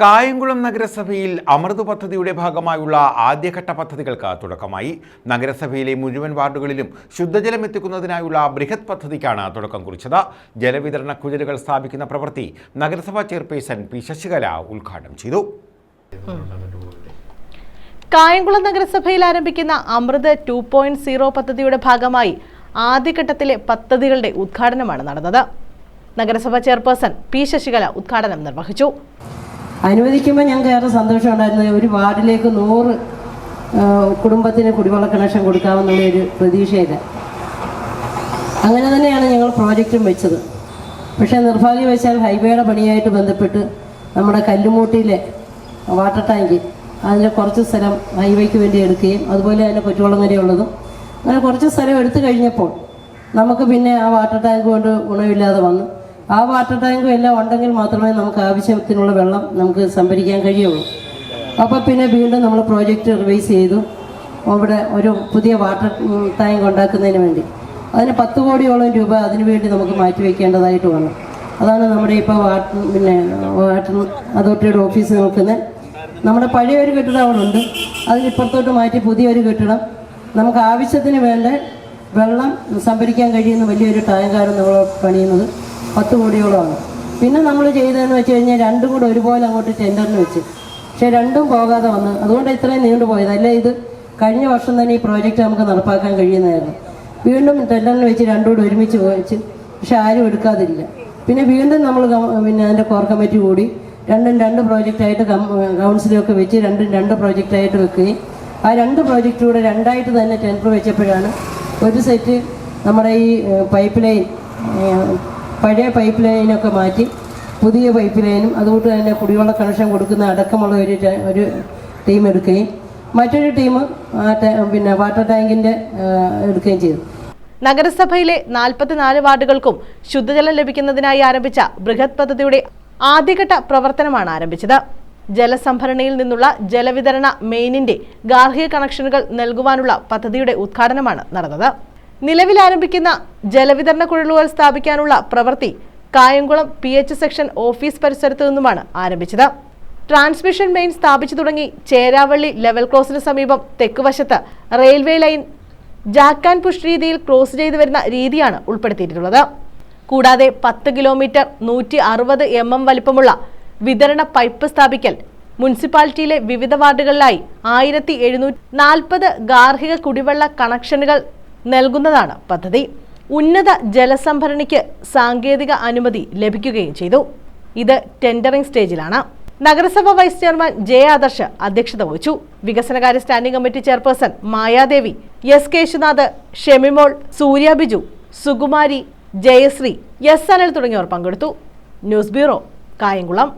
കായംകുളം നഗരസഭയിൽ അമൃത് പദ്ധതിയുടെ ഭാഗമായുള്ള ആദ്യഘട്ട പദ്ധതികൾക്ക് തുടക്കമായി. നഗരസഭയിലെ മുഴുവൻ വാർഡുകളിലും ശുദ്ധജലം എത്തിക്കുന്നതിനായുള്ള ബൃഹത് പദ്ധതിക്കാണ് തുടക്കം കുറിച്ചത്. ജലവിതരണ കുഴലുകൾ സ്ഥാപിക്കുന്ന പ്രവൃത്തി നഗരസഭാ ചെയർപേഴ്സൺ പി ശശികല ഉദ്ഘാടനം ചെയ്തു. കായംകുളം നഗരസഭയിൽ ആരംഭിക്കുന്ന അമൃത് ടു പോയിന്റ് സീറോ പദ്ധതിയുടെ ഭാഗമായി ആദ്യഘട്ടത്തിലെ പദ്ധതികളുടെ ഉദ്ഘാടനമാണ് നടന്നത്. നഗരസഭാ ചെയർപേഴ്സൺ പി ശശികല ഉദ്ഘാടനം നിർവഹിച്ചു. അനുവദിക്കുമ്പോൾ ഞങ്ങൾക്ക് ഏറെ സന്തോഷമുണ്ടായിരുന്നത് ഒരു വാർഡിലേക്ക് നൂറ് കുടുംബത്തിന് കുടിവെള്ള കണക്ഷൻ കൊടുക്കാമെന്നുള്ള ഒരു പ്രതീക്ഷയില്ല അങ്ങനെ തന്നെയാണ് ഞങ്ങൾ പ്രോജക്റ്റും വെച്ചത്. പക്ഷേ നിർഭാഗ്യവശാൽ ഹൈവേയുടെ പണിയായിട്ട് ബന്ധപ്പെട്ട് നമ്മുടെ കല്ലുമൂട്ടിയിലെ വാട്ടർ ടാങ്ക് അതിന്റെ കുറച്ച് സ്ഥലം ഹൈവേക്ക് വേണ്ടി എടുക്കുകയും അതുപോലെ തന്നെ കൊച്ചുവെള്ളം വരെയുള്ളതും അങ്ങനെ കുറച്ച് സ്ഥലം എടുത്തു കഴിഞ്ഞപ്പോൾ നമുക്ക് പിന്നെ ആ വാട്ടർ ടാങ്ക് കൊണ്ട് ഗുണമില്ലാതെ വന്നു. ആ വാട്ടർ ടാങ്കും എല്ലാം ഉണ്ടെങ്കിൽ മാത്രമേ നമുക്ക് ആവശ്യത്തിനുള്ള വെള്ളം നമുക്ക് സംഭരിക്കാൻ കഴിയുള്ളൂ. അപ്പോൾ പിന്നെ വീണ്ടും നമ്മൾ പ്രോജക്റ്റ് റിവൈസ് ചെയ്തു. അവിടെ ഒരു പുതിയ വാട്ടർ ടാങ്ക് ഉണ്ടാക്കുന്നതിന് വേണ്ടി. അതിന് പത്ത് കോടിയോളം രൂപ അതിനു വേണ്ടി നമുക്ക് മാറ്റിവെക്കേണ്ടതായിട്ട് വന്നു. അതാണ് നമ്മുടെ ഇപ്പോൾ വാട്ടർ പിന്നെ വാട്ടർ അതോറിറ്റിയുടെ ഓഫീസ് നോക്കുന്നത് നമ്മുടെ പഴയ ഒരു കെട്ടിടം അവിടെ ഉണ്ട്. അതിനിപ്പുറത്തോട്ട് മാറ്റി പുതിയൊരു കെട്ടിടം. നമുക്ക് ആവശ്യത്തിന് വേണ്ട വെള്ളം സംഭരിക്കാൻ കഴിയുന്ന വലിയൊരു ടാങ്കാണ് നമ്മൾ പണിയുന്നത്. പത്ത് കോടിയോളമാണ്. പിന്നെ നമ്മൾ ചെയ്തതെന്ന് വെച്ച് കഴിഞ്ഞാൽ രണ്ടും കൂടെ ഒരുപോലെ അങ്ങോട്ട് ടെൻഡറിന് വെച്ച്. പക്ഷേ രണ്ടും പോകാതെ വന്ന് അതുകൊണ്ട് ഇത്രയും നീണ്ടു പോയത്. അല്ലേ ഇത്? കഴിഞ്ഞ വർഷം തന്നെ ഈ പ്രോജക്റ്റ് നമുക്ക് നടപ്പാക്കാൻ കഴിയുന്നതായിരുന്നു. വീണ്ടും ടെൻഡറിന് വെച്ച് രണ്ടും കൂടെ ഒരുമിച്ച് വെച്ച് പക്ഷെ ആരും എടുക്കാതില്ല. പിന്നെ വീണ്ടും നമ്മൾ പിന്നെ അതിന്റെ കോർ കമ്മിറ്റി കൂടി രണ്ടും രണ്ട് പ്രോജക്റ്റായിട്ട് കൗൺസിലൊക്കെ വെച്ച് രണ്ടും രണ്ട് പ്രോജക്റ്റായിട്ട് വെക്കുകയും ആ രണ്ട് പ്രോജക്റ്റ് കൂടെ രണ്ടായിട്ട് തന്നെ ടെൻഡർ വെച്ചപ്പോഴാണ് ഒരു സെറ്റ് നമ്മുടെ ഈ പൈപ്പ് ലൈൻ പഴയ പൈപ്പ് ലൈനൊക്കെ മാറ്റി പുതിയ പൈപ്പ് ലൈനും അതുകൊണ്ട് തന്നെ കുടിവെള്ള കണക്ഷൻ കൊടുക്കുന്ന അടക്കമുള്ള ഒരു ഒരു ടീം എടുക്കുകയും മറ്റൊരു ടീം പിന്നെ വാട്ടർ ടാങ്കിന്റെ എടുക്കുകയും ചെയ്തു. നഗരസഭയിലെ നാൽപ്പത്തിനാല് വാർഡുകൾക്കും ശുദ്ധജലം ലഭിക്കുന്നതിനായി ആരംഭിച്ച ബൃഹത് പദ്ധതിയുടെ ആദ്യഘട്ട പ്രവർത്തനമാണ് ആരംഭിച്ചത്. ജലസംഭരണിയിൽ നിന്നുള്ള ജലവിതരണ മെയിനിന്റെ ഗാർഹിക കണക്ഷനുകൾ നൽകുവാനുള്ള പദ്ധതിയുടെ ഉദ്ഘാടനമാണ് നടന്നത്. നിലവിൽ ആരംഭിക്കുന്ന ജലവിതരണ കുഴലുകൾ സ്ഥാപിക്കാനുള്ള പ്രവൃത്തി Kayamkulam P H section office പരിസരത്തു നിന്നുമാണ് ആരംഭിച്ചത്. ട്രാൻസ്മിഷൻ മെയിൻ സ്ഥാപിച്ചു തുടങ്ങി ചേരാവള്ളി ലെവൽ ക്രോസിന് സമീപം തെക്കുവശത്ത് railway line jack and push രീതിയിൽ ക്രോസ് ചെയ്തു വരുന്ന രീതിയാണ് ഉൾപ്പെടുത്തിയിട്ടുള്ളത്. കൂടാതെ പത്ത് കിലോമീറ്റർ നൂറ്റി അറുപത് എം എം വലിപ്പമുള്ള വിതരണ പൈപ്പ് സ്ഥാപിക്കൽ മുനിസിപ്പാലിറ്റിയിലെ വിവിധ വാർഡുകളിലായി ആയിരത്തി എഴുന്നൂറ്റി നാൽപ്പത് ഗാർഹിക കുടിവെള്ള കണക്ഷനുകൾ നൽകുന്നതാണ് പദ്ധതി. ഉന്നത ജലസംഭരണിക്ക് സാങ്കേതിക അനുമതി ലഭിക്കുകയും ചെയ്തു. ഇത് ടെൻഡറിംഗ് സ്റ്റേജിലാണ്. നഗരസഭ വൈസ് ചെയർമാൻ ജെ ആദർശ് അധ്യക്ഷത വഹിച്ചു. വികസനകാര്യ standing committee chairperson Mayadevi S Keshunath Shemimol Surya Biju Sukumari Jayashree S Anil തുടങ്ങിയവർ പങ്കെടുത്തു. News bureau Kayamkulam.